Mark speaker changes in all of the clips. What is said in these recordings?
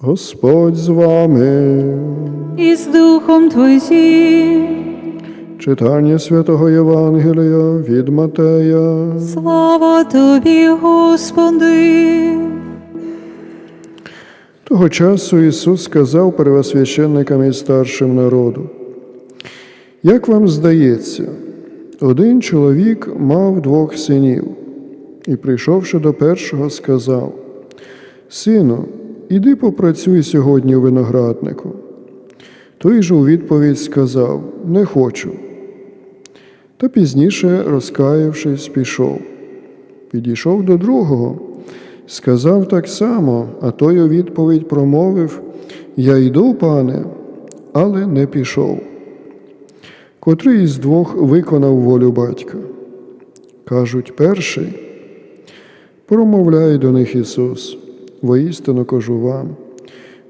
Speaker 1: Господь з вами.
Speaker 2: і з Духом Твоїм.
Speaker 1: Читання святого Євангелія від Матея.
Speaker 2: Слава Тобі, Господи.
Speaker 1: Того часу Ісус сказав первосвященникам і старшим народу. Як вам здається, один чоловік мав двох синів, і, прийшовши до першого, сказав: Сину, іди попрацюй сьогодні у винограднику. Той же у відповідь сказав: Не хочу. Та пізніше, розкаявшись, пішов. Підійшов до другого, сказав так само, а той у відповідь промовив: Я йду, пане, але не пішов. Котрий із двох виконав волю батька? Кажуть, перший. Промовляє до них Ісус, воістину кажу вам,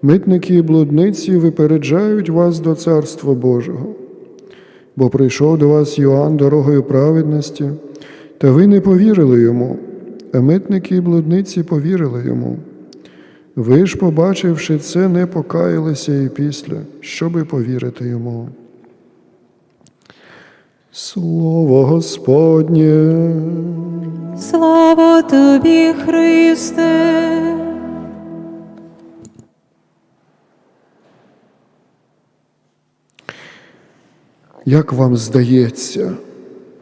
Speaker 1: митники і блудниці випереджають вас до Царства Божого. Бо прийшов до вас Йоанн дорогою праведності, та ви не повірили йому, а митники і блудниці повірили йому. Ви ж, побачивши це, не покаялися і після, щоби повірити йому. Слово Господнє.
Speaker 2: Слава Тобі, Христе.
Speaker 1: Як вам здається,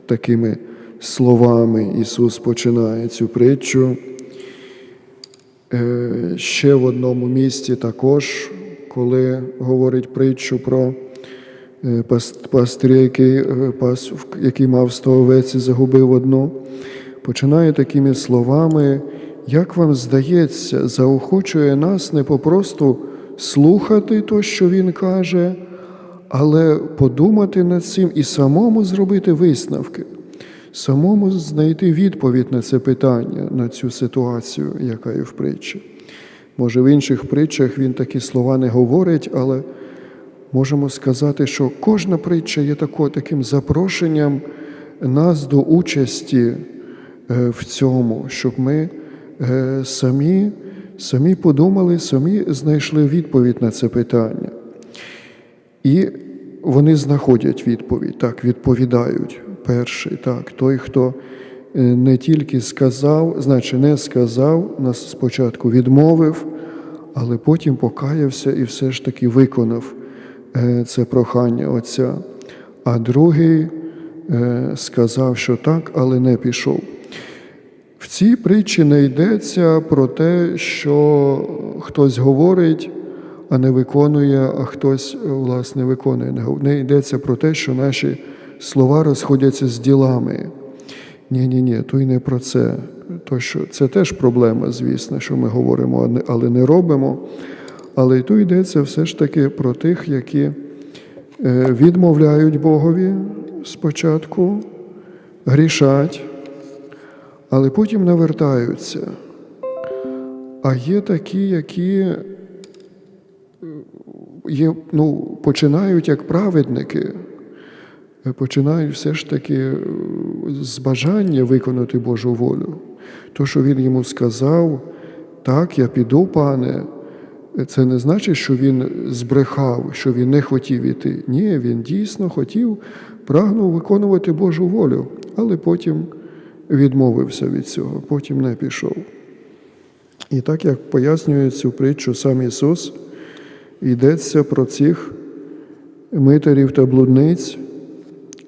Speaker 1: такими словами Ісус починає цю притчу. Е, Ще в одному місці також, коли говорить притчу про е, пастиря, який, е, пас, який мав сто овець і загубив одну, починає такими словами, як вам здається, заохочує нас не попросту слухати то, що Він каже, але подумати над цим і самому зробити висновки, самому знайти відповідь на це питання, на цю ситуацію, яка є в притчі. Може, в інших притчах він такі слова не говорить, але можемо сказати, що кожна притча є таким запрошенням нас до участі е, в цьому, щоб ми е, самі, самі подумали, самі знайшли відповідь на це питання. І вони знаходять відповідь, так, відповідають. Перший, так, той, хто е, не тільки сказав, значить не сказав, нас спочатку відмовив, але потім покаявся і все ж таки виконав е, це прохання Отця. А другий е, сказав, що так, але не пішов. В цій притчі не йдеться про те, що хтось говорить, а не виконує, а хтось власне виконує. Не йдеться про те, що наші слова розходяться з ділами. Ні, ні, ні, то й не про це. То, що це теж проблема, звісно, що ми говоримо, але не робимо. Але й тут йдеться все ж таки про тих, які е, відмовляють Богові спочатку, грішать, але потім навертаються. А є такі, які є, ну, починають як праведники, е, починають все ж таки е, з бажання виконати Божу волю. То, що він йому сказав, так, я піду, пане, це не значить, що він збрехав, що він не хотів іти. Ні, він дійсно хотів, прагнув виконувати Божу волю, але потім відмовився від цього, потім не пішов. І так як пояснює цю притчу сам Ісус, йдеться про цих митарів та блудниць,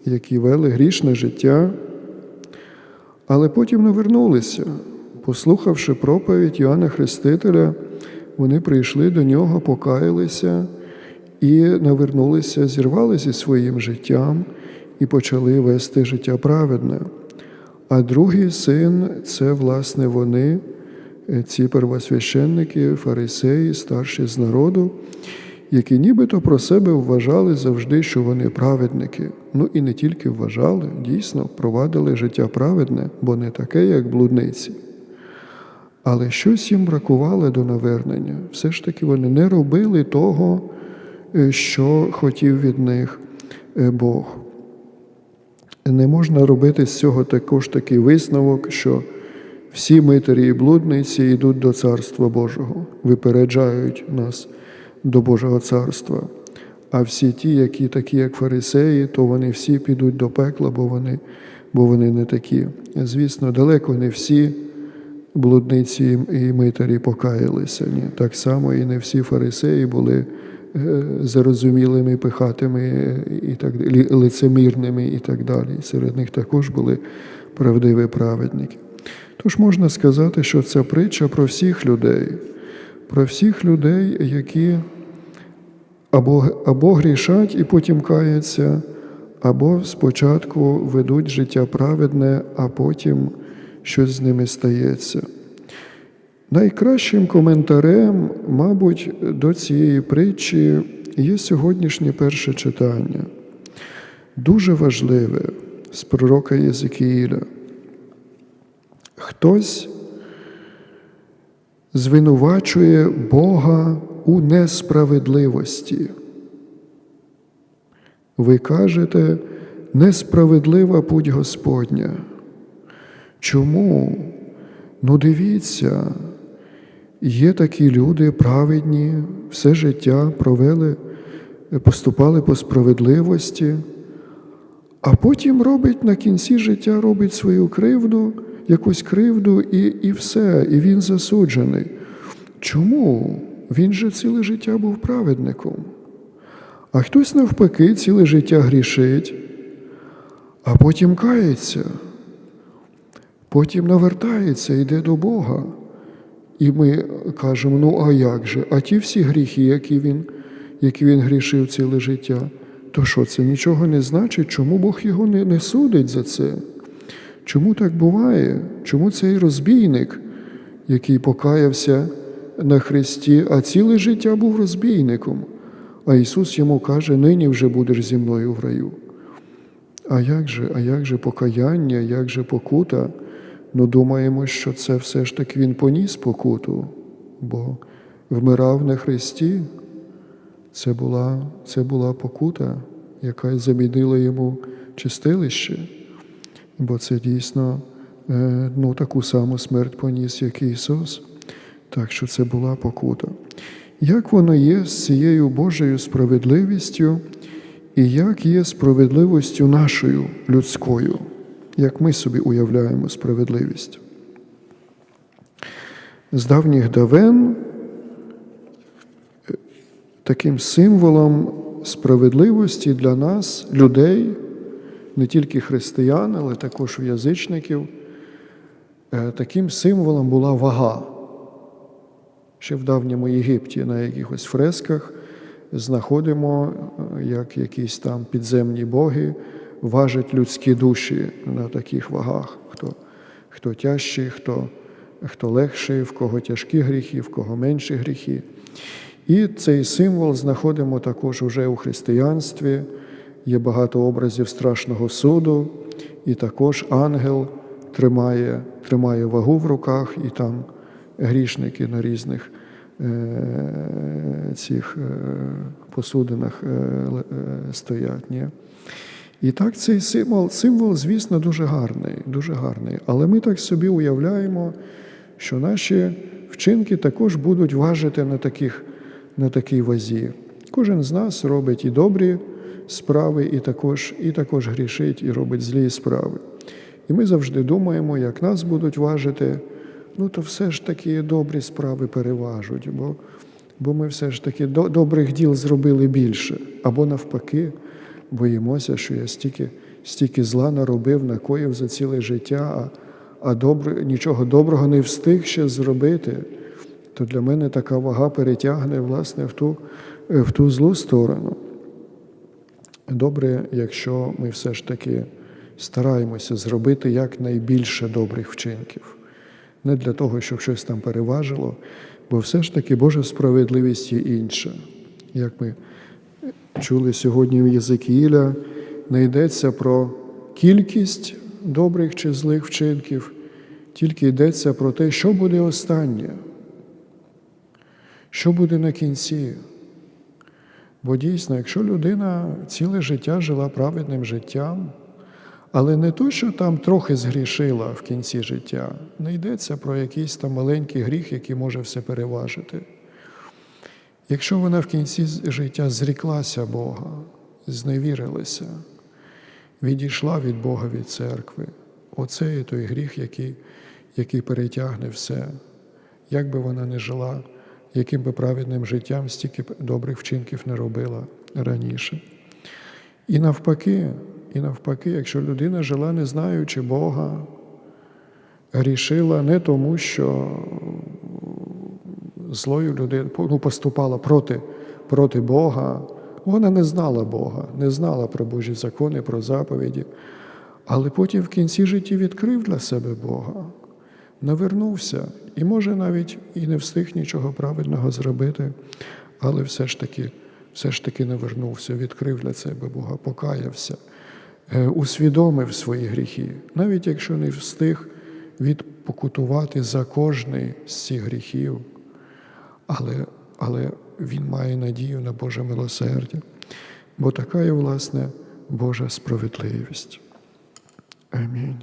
Speaker 1: які вели грішне життя, але потім не вернулися. Послухавши проповідь Йоанна Хрестителя, вони прийшли до нього, покаялися і навернулися, зірвалися зі своїм життям і почали вести життя праведне. А другий син це, власне, вони, ці первосвященники, фарисеї, старші з народу, які нібито про себе вважали завжди, що вони праведники. Ну і не тільки вважали, дійсно провадили життя праведне, бо не таке, як блудниці. Але щось їм бракувало до навернення. Все ж таки вони не робили того, е, що хотів від них е, Бог. Не можна робити з цього також такий висновок, що всі митарі і блудниці йдуть до Царства Божого, випереджають нас до Божого царства. А всі ті, які такі, як фарисеї, то вони всі підуть до пекла, бо вони, бо вони не такі. Звісно, далеко не всі блудниці і митарі покаялися. Ні. Так само і не всі фарисеї були е, зарозумілими, пихатими е, і так лицемірними і так далі. Серед них також були правдиві праведники. Тож можна сказати, що ця притча про всіх людей, про всіх людей, які або, або грішать і потім каяться, або спочатку ведуть життя праведне, а потім щось з ними стається. Найкращим коментарем, мабуть, до цієї притчі є сьогоднішнє перше читання. Дуже важливе з пророка Єзекіїля. Хтось звинувачує Бога у несправедливості. Ви кажете, несправедлива путь Господня. Чому? Ну, дивіться, є такі люди праведні, все життя провели, поступали по справедливості, а потім робить на кінці життя робить свою кривду, якусь кривду, і, і все, і він засуджений. Чому? Він же ціле життя був праведником. А хтось навпаки ціле життя грішить, а потім кається, потім навертається, йде до Бога. І ми кажемо, ну а як же? А ті всі гріхи, які він, які він грішив ціле життя, то що це нічого не значить? Чому Бог його не, не судить за це? Чому так буває? Чому цей розбійник, який покаявся на Христі, а ціле життя був розбійником? А Ісус йому каже, нині вже будеш зі мною в раю. А як же, а як же покаяння, як же покута? Ну, думаємо, що це все ж таки Він поніс покуту, бо вмирав на Христі. Це була, це була покута, яка замінила йому чистилище, бо це дійсно е, ну, таку саму смерть поніс, як Ісус. Так що це була покута. Як воно є з цією Божою справедливістю, і як є справедливістю нашою людською, як ми собі уявляємо справедливість? З давніх давен е, таким символом справедливості для нас, людей, не тільки християн, але також у язичників, е, таким символом була вага. Ще в давньому Єгипті на якихось фресках знаходимо, е, як якісь там підземні боги важать людські душі на таких вагах, хто, хто тяжчий, хто, хто легший, в кого тяжкі гріхи, в кого менші гріхи. І цей символ знаходимо також уже у християнстві. Є багато образів страшного суду, і також ангел тримає, тримає вагу в руках, і там грішники на різних е, цих е, посудинах е, е, стоять. Ні? І так цей символ, символ, звісно, дуже гарний, дуже гарний. Але ми так собі уявляємо, що наші вчинки також будуть важити на, таких, на такій вазі. Кожен з нас робить і добрі справи, і також, і також грішить, і робить злі справи. І ми завжди думаємо, як нас будуть важити, ну то все ж таки добрі справи переважуть, бо, бо ми все ж таки до, добрих діл зробили більше. Або навпаки, боїмося, що я стільки, стільки зла наробив, накоїв за ціле життя, а, а добре, нічого доброго не встиг ще зробити. То для мене така вага перетягне власне в ту, в ту злу сторону. Добре, якщо ми все ж таки стараємося зробити якнайбільше добрих вчинків. Не для того, щоб щось там переважило, бо все ж таки Божа справедливість є інша. Як ми чули сьогодні в Єзекіїля, не йдеться про кількість добрих чи злих вчинків, тільки йдеться про те, що буде останнє, що буде на кінці. Бо дійсно, якщо людина ціле життя жила праведним життям, Але не то, що там трохи згрішила в кінці життя, не йдеться про якийсь там маленький гріх, який може все переважити. Якщо вона в кінці життя зріклася Бога, зневірилася, відійшла від Бога від церкви, оце є той гріх, який, який перетягне все. Як би вона не жила, яким би праведним життям стільки добрих вчинків не робила раніше. І навпаки, і навпаки, якщо людина жила, не знаючи Бога, грішила не тому, що злою людиною ну, поступала проти, проти Бога, вона не знала Бога, не знала про Божі закони, про заповіді, але потім в кінці житті відкрив для себе Бога, навернувся і, може, навіть і не встиг нічого правильного зробити, але все ж таки, все ж таки навернувся, відкрив для себе Бога, покаявся, е, усвідомив свої гріхи, навіть якщо не встиг відпокутувати за кожний з цих гріхів, але, але він має надію на Боже милосердя, бо така є, власне, Божа справедливість. Амінь.